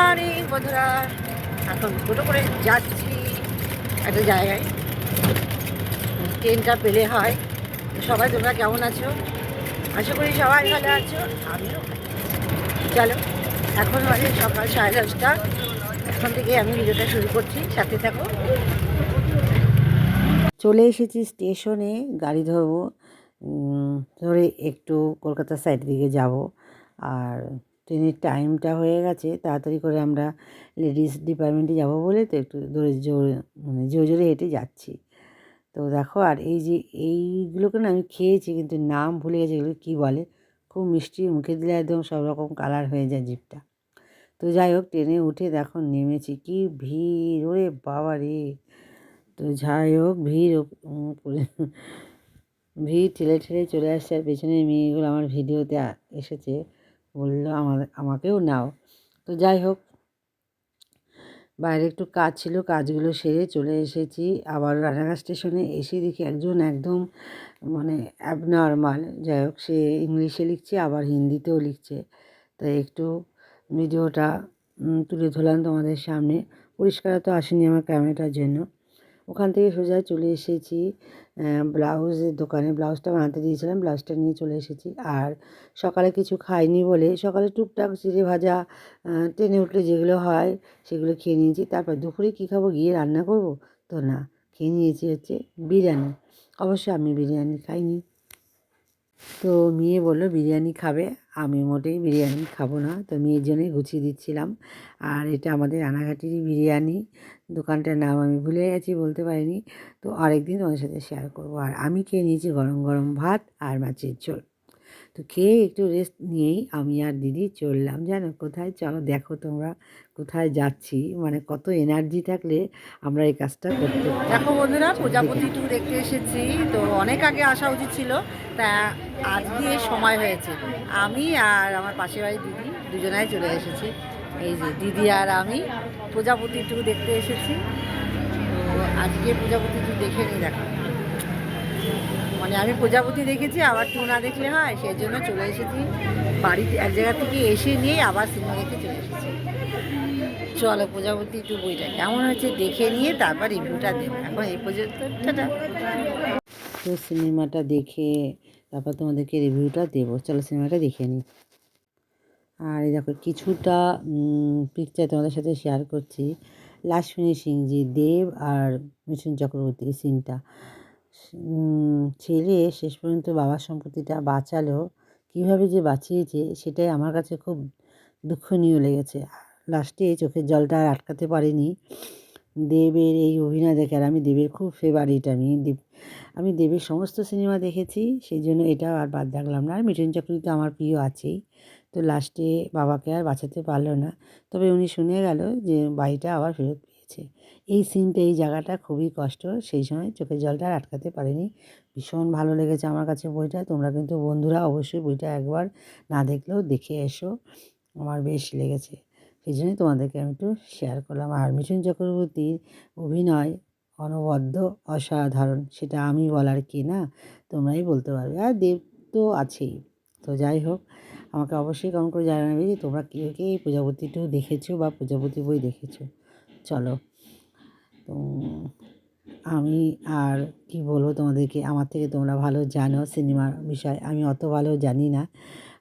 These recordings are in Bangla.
মর্নিং বন্ধুরা, এখন টোটো করে যাচ্ছি একটা জায়গায়। ট্রেনটা পেলে হয়। সবাই তোমরা কেমন আছো? আশা করি সবাই ভালো আছো। আমিও চলো, এখন বাজে সকাল সাড়ে দশটা। এখন থেকে আমি ভিডিওটা শুরু করছি। সাথে থাকো। চলে এসেছি স্টেশনে। গাড়ি ধরবো। ধরে একটু কলকাতা সাইড দিকে যাব। আর ট্রেনের টাইমটা হয়ে গেছে, তাড়াতাড়ি করে আমরা লেডিস ডিপার্টমেন্টে যাব বলে তো একটু ধরে জোরে মানে জোরে জোরে হেঁটে যাচ্ছি। তো দেখো, আর এই যে এইগুলোকে না আমি খেয়েছি, কিন্তু নাম ভুলে গেছি এগুলো কী বলে, খুব মিষ্টি, মুখে দিলে একদম সব রকম কালার হয়ে যায় জিপটা তো যাই হোক, ট্রেনে উঠে দেখো নেমেছি, কি ভিড়, ওরে বাবা রে। তো যাই হোক, ভিড় ভিড় ঠেলে ঠেলে চলে আসছে, আর পেছনে মেয়েগুলো আমার ভিডিওতে এসেছে। বলল আমাদের আমাকেও নাও। তো যাই হোক, বাইরে একটু কাজ ছিল, কাজগুলো সেরে চলে এসেছি। আবার রানাঘাট স্টেশনে এসে দেখি একজন একদম মানে অ্যাবনর্মাল যাই হোক, সে ইংলিশে লিখছে, আবার হিন্দিতেও লিখছে। তাই একটু ভিডিওটা তুলে ধরলাম তোমাদের সামনে। পরিষ্কার তো আসেনি আমার ক্যামেরাটার জন্য। ওখান থেকে সোজা চলে এসেছি। আহ, ব্লাউজের দোকানে ব্লাউজটা বানাতে দিয়েছিলাম। ব্লাউজটা নিয়ে চলে এসেছি। আর সকালে কিছু খাইনি বলে সকালে টুকটাক চিড়ে ভাজা টেনে ট্রেনে উঠলে যেগুলো হয় সেগুলো খেয়ে নিয়েছি। তারপর দুপুরে কী খাব গিয়ে রান্না করব? তো না খেয়ে নিয়েছি হচ্ছে বিরিয়ানি। অবশ্যই আমি বিরিয়ানি খাইনি। তো মেয়ে বলল, বিরিয়ানি খাবে? আমি মোটেই বিরিয়ানি খাব না, তো মেয়ের জন্যই গুছিয়ে দিচ্ছিলাম। আর এটা আমাদের রানাঘাটিরই বিরিয়ানি, দোকানটার নাম আমি ভুলে গেছি, বলতে পারিনি। তো আরেকদিন তোমাদের সাথে শেয়ার করব। আর আমি খেয়ে নিয়েছি গরম গরম ভাত আর মাছের ঝোল। তো খেয়ে একটু রেস্ট নিয়েই আমি আর দিদি চললাম। জানো কোথায়? চলো দেখো তোমরা কোথায় যাচ্ছি। মানে কত এনার্জি থাকলে আমরা এই কাজটা করতে দেখো বন্ধুরা প্রজাপতি টু দেখতে এসেছি। তো অনেক আগে আসা উচিত ছিল তা আজকে সময় হয়েছে। আমি আর আমার পাশের বাড়ির দিদি দুজনাই চলে এসেছি। এই যে দিদি আর আমি প্রজাপতি টু দেখতে এসেছি। তো আজকে প্রজাপতি টু দেখে নিই দেখো। মানে আমি প্রজাপতি দেখেছি, আবার টু না দেখলে হয়, সেই জন্য চলে এসেছি। বাড়িতে, এক জায়গা থেকে এসে নিয়ে আবার সিনেমা দেখে চলে এসেছি। চলো প্রজাপতি টু বইটা কেমন হয়েছে দেখে নিয়ে তারপর রিভিউটা দেবো। এখন এই পর্যন্ত তো সিনেমাটা দেখে তারপর তোমাদেরকে রিভিউটা দেবো। চলো সিনেমাটা দেখে নিই। আর এই দেখো, কিছুটা পিকচার তোমাদের সাথে শেয়ার করছি। লাস্ট যে দেব আর মিঠুন চক্রবর্তী সিনটা ছেলে শেষ পর্যন্ত বাবার সম্পত্তিটা বাঁচালো, কীভাবে যে বাঁচিয়েছে সেটাই আমার কাছে খুব দুঃখনীয় লেগেছে। লাস্টে চোখের জলটা আর আটকাতে পারিনি। দেবের এই অভিনয় দেখে, আর আমি দেবের খুব ফেভারিট আমি দেব, আমি দেবের সমস্ত সিনেমা দেখেছি, সেই জন্য এটাও আর বাদ রাখলাম না। আর মিঠুন চক্রবর্তী তো আমার প্রিয় আছেই। তো লাস্টে বাবাকে আর বাঁচাতে পারল না। তবে উনি শুনে গেল যে বাড়িটা আবার ফেরত পেয়েছে এই সিনটা এই জায়গাটা খুবই কষ্ট, সেই সময় চোখের জলটা আর আটকাতে পারিনি। ভীষণ ভালো লেগেছে আমার কাছে বইটা। তোমরা কিন্তু বন্ধুরা অবশ্যই বইটা একবার না দেখলেও দেখে এসো। আমার বেশ লেগেছে। সেই জন্যই তোমাদেরকে আমি একটু শেয়ার করলাম। আর মিঠুন চক্রবর্তীর অভিনয় অনবদ্য, অসাধারণ, সেটা আমি বলার কি না? তোমরাই বলতে পারবে। আর দেব তো আছেই। তো যাই হোক, আমাকে অবশ্যই কমেন্ট করে জানাবে যে তোমরা কে কে এই প্রজাপতি টু দেখেছ বা প্রজাপতি বই দেখেছ। চলো। তো আমি আর কি বলব তোমাদেরকে? আমার থেকে তোমরা ভালো জানো সিনেমার বিষয়। আমি অত ভালো জানি না।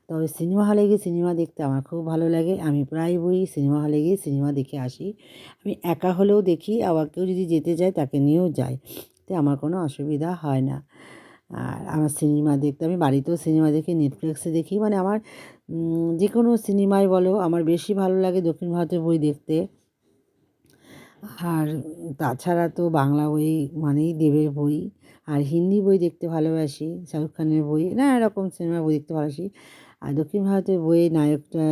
তবে সিনেমা হলে গিয়ে সিনেমা দেখতে আমার খুব ভালো লাগে। আমি প্রায় বই সিনেমা হলে গিয়ে সিনেমা দেখে আসি। আমি একা হলেও দেখি, আবার কেউ যদি যেতে চায় তাকে নিয়েও যাই। তো আমার কোনো অসুবিধা হয় না। আর আমার সিনেমা দেখতে, আমি বাড়িতেও সিনেমা দেখি নেটফ্লিক্সে দেখি। মানে আমার যে কোনো সিনেমাই বলো, আমার বেশি ভালো লাগে দক্ষিণ ভারতের বই দেখতে। আর তাছাড়া তো বাংলা বই মানেই দেবের বই। আর হিন্দি বই দেখতে ভালোবাসি, শাহরুখ খানের বই, নানা রকম সিনেমা বই দেখতে ভালোবাসি। আর দক্ষিণ ভারতের বইয়ে নায়কটা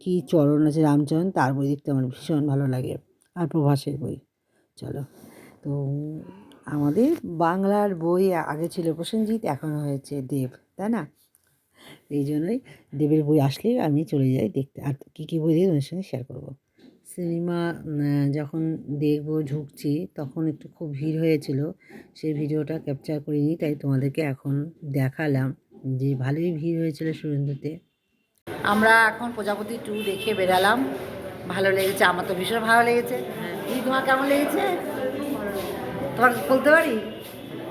কী চরণ আছে, রামচরণ, তার বই দেখতে আমার ভীষণ ভালো লাগে। আর প্রভাসের বই, চলো। তো আমাদের বাংলার বই আগে ছিল প্রসেনজিৎ, এখন হয়েছে দেব, তাই না? এই জন্যই দেবের বই আসলে আমি চলে যাই দেখতে। আর কী কী বই দিয়ে তোমার সঙ্গে শেয়ার করব? সিনেমা যখন দেখব ঢুকছি তখন একটু খুব ভিড় হয়েছিল। সেই ভিডিওটা ক্যাপচার করিনি তাই তোমাদেরকে এখন দেখালাম যে ভালোই ভিড় হয়েছিল সুরেন্দ্রতে। আমরা এখন প্রজাপতি টু দেখে বেরালাম। ভালো লেগেছে আমার তো ভীষণ ভালো লেগেছে। দিদি তোমার কেমন লেগেছে? তোমার বলতে পারি?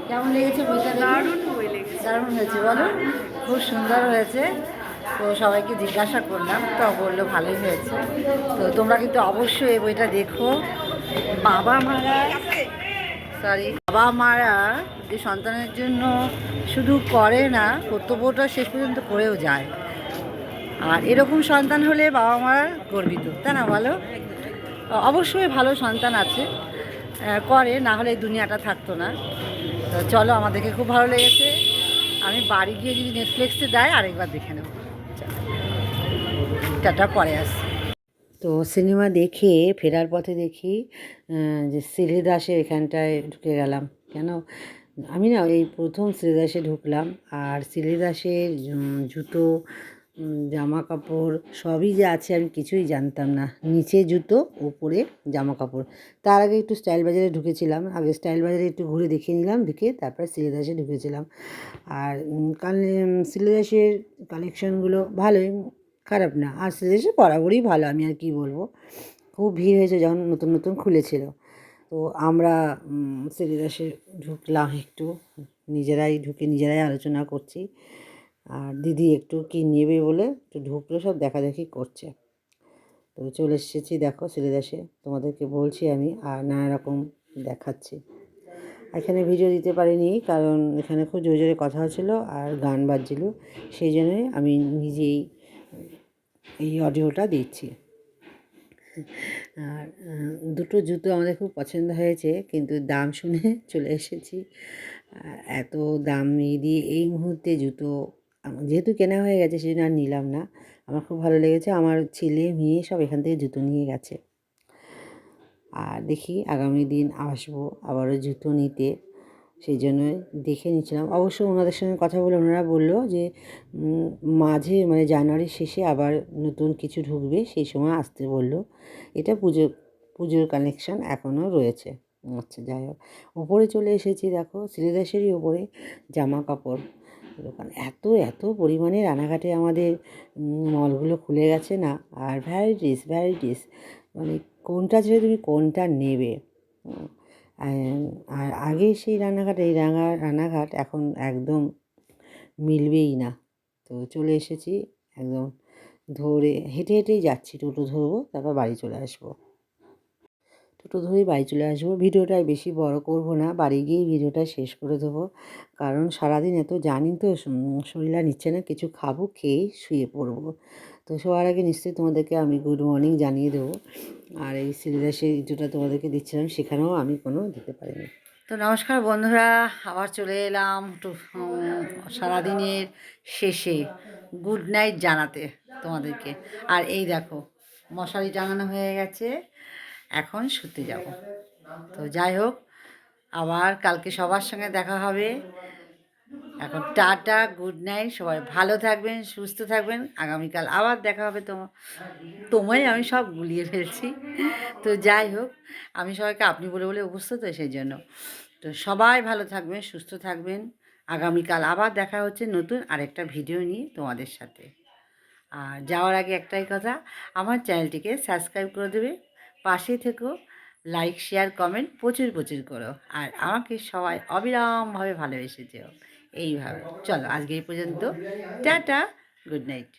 কেমন লেগেছে বইটা দেখে? দারুণ লেগেছে। দারুণ হয়েছে বলো। খুব সুন্দর হয়েছে। তো সবাইকে জিজ্ঞাসা করলাম, তো বলল ভালোই হয়েছে। তো তোমরা কিন্তু অবশ্যই এই বইটা দেখো। বাবা মারা সরি বাবা মারা যে সন্তানের জন্য শুধু করে না, কর্তব্যটা শেষ পর্যন্ত করেও যায়। আর এরকম সন্তান হলে বাবা মারা গর্বিত, তাই না বলো? অবশ্যই ভালো সন্তান আছে। করে, না হলে এই দুনিয়াটা থাকতো না। তো চলো, আমাদেরকে খুব ভালো লেগেছে। আমি বাড়ি গিয়ে যদি নেটফ্লিক্সে দেয়, আরেকবার দেখে নেব। টাটা পরে আস। তো সিনেমা দেখে ফেরার পথে দেখি যে শ্রীদাসের এখানটায় ঢুকে গেলাম। কেন? আমি না এই প্রথম শ্রীদাসে ঢুকলাম আর শ্রীদাসের জুতো জামা কাপড় সবই যে আছে আমি কিছুই জানতাম না। নিচে জুতো উপরে জামা কাপড় তার আগে একটু স্টাইল বাজারে ঢুকেছিলাম। আগে স্টাইল বাজারে একটু ঘুরে দেখে নিলাম, দেখে তারপর শ্রীদাসে ঢুকেছিলাম। আর কালে শ্রীদাসের কালেকশনগুলো ভালোই, খারাপ না। আর শ্রীদাসের বরাবরই ভালো, আমি আর কি বলব। খুব ভিড় হয়েছে যখন নতুন নতুন খুলেছিল। তো আমরা শ্রীদাসে ঢুকলাম একটু। নিজেরাই ঢুকে নিজেরাই আলোচনা করছি। আর দিদি একটু কি নেবে বলে একটু ঢুকলো, সব দেখাদেখি করছে। তো চলে এসেছি দেখো শ্রীদাসে তোমাদেরকে বলছি আমি আর নানা রকম দেখাচ্ছি। এখানে ভিডিও দিতে পারিনি কারণ এখানে খুব জোরে জোরে কথা হচ্ছিল আর গান বাজছিল, সেই জন্যই আমি নিজেই এই অডিওটা দিচ্ছি। আর দুটো জুতো আমাদের খুব পছন্দ হয়েছে কিন্তু দাম শুনে চলে এসেছি। এত দাম দিয়ে এই মুহূর্তে জুতো যেহেতু কেনা হয়ে গেছে সেই জন্য আর নিলাম না। আমার খুব ভালো লেগেছে। আমার ছেলে, মেয়ে সব এখান থেকে জুতো নিয়ে গেছে। আর দেখি আগামী দিন আসব আবারও জুতো নিতে। সেই জন্যই দেখে নিচ্ছিলাম। অবশ্য ওনাদের সঙ্গে কথা বলে ওনারা বলল যে মাঝে মানে জানুয়ারির শেষে আবার নতুন কিছু ঢুকবে, সেই সময় আসতে বলল। এটা পুজো, পুজোর কানেকশান এখনও রয়েছে। আচ্ছা যাই হোক। ওপরে চলে এসেছি, দেখো শ্রীদাসেরই ওপরে জামা কাপড়। দোকান এত এত পরিমাণে রানাঘাটে আমাদের মলগুলো খুলে গেছে না। আর ভ্যারাইটিস ভ্যারাইটিস মানে কোনটা ছেড়ে তুমি কোনটা নেবে? আর- আগে সেই রান্নাঘাট, এই রাঙা, রান্নাঘাট এখন একদম মিলবেই না। তো চলে এসেছি একদম ধরে, হেঁটে হেঁটেই যাচ্ছি, টোটো ধরবো, তারপর বাড়ি চলে আসব। টোটো ধরেই বাড়ি চলে আসব। ভিডিওটা বেশি বড় করব না, বাড়ি গিয়েই ভিডিওটা শেষ করে দেবো। কারণ সারাদিন এত জানি তো শরীর নিচ্ছে না, কিছু খাব খেয়েই শুয়ে পড়ব। তো সবার আগে নিশ্চয়ই তোমাদেরকে আমি গুড মর্নিং জানিয়ে দেবো। আর এই সিরিয়াসের যেটা তোমাদেরকে দিচ্ছিলাম, সেখানেও আমি কোনো দিতে পারিনি। তো নমস্কার বন্ধুরা, আবার চলে এলাম সারাদিনের শেষে গুড নাইট জানাতে তোমাদেরকে। আর এই দেখো, মশারি টাঙানো হয়ে গেছে। এখন শুতে যাব। তো যাই হোক, আবার কালকে সবার সঙ্গে দেখা হবে। এখন টাটা, গুড নাইট, সবাই ভালো থাকবেন, সুস্থ থাকবেন। আগামীকাল আবার দেখা হবে তো তোমায় আমি সব গুলিয়ে ফেলছি। তো যাই হোক, আমি সবাইকে আপনি বলে বলে অভ্যস্ত তো সেই জন্য। তো সবাই ভালো থাকবেন, সুস্থ থাকবেন। আগামীকাল আবার দেখা হচ্ছে নতুন আরেকটা ভিডিও নিয়ে তোমাদের সাথে। আর যাওয়ার আগে একটাই কথা, আমার চ্যানেলটিকে সাবস্ক্রাইব করে দেবে। পাশে থেকো লাইক শেয়ার কমেন্ট প্রচুর প্রচুর করো। আর আমাকে সবাই অবিরামভাবে ভালোবেসে যেও। এইভাবে। চলো আজকে এই পর্যন্ত। Tata good night